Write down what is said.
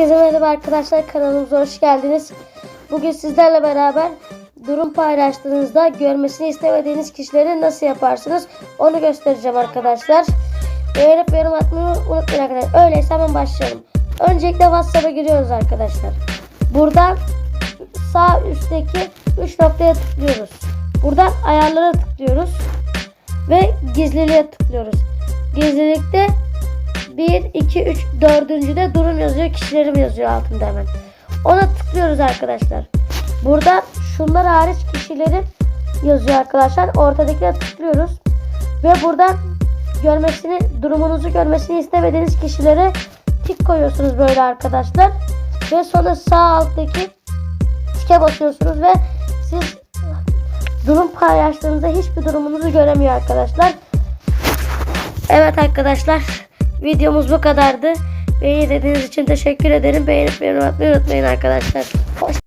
Herkese merhaba arkadaşlar kanalımıza hoş geldiniz. Bugün sizlerle beraber durum paylaştığınızda görmesini istemediğiniz kişileri nasıl yaparsınız onu göstereceğim arkadaşlar. Beğenip yorum atmayı unutmayın arkadaşlar. Öyleyse hemen başlayalım. Öncelikle WhatsApp'a giriyoruz arkadaşlar. Buradan sağ üstteki 3 noktaya tıklıyoruz. Buradan ayarlara tıklıyoruz. Ve gizliliğe tıklıyoruz. Gizlilikte 1, 2, 3, 4. durum yazıyor. Kişilerim yazıyor altında hemen. Ona tıklıyoruz arkadaşlar. Burada şunlar hariç kişilerin yazıyor arkadaşlar. Ortadakine tıklıyoruz. Ve buradan görmesini, durumunuzu görmesini istemediğiniz kişilere tik koyuyorsunuz böyle arkadaşlar. Ve sonra sağ alttaki tike basıyorsunuz ve siz durum paylaştığınızda hiçbir durumunuzu göremiyor arkadaşlar. Evet arkadaşlar videomuz bu kadardı. Beni izlediğiniz için teşekkür ederim. Beğenip beğenmeyi unutmayın arkadaşlar. Hoş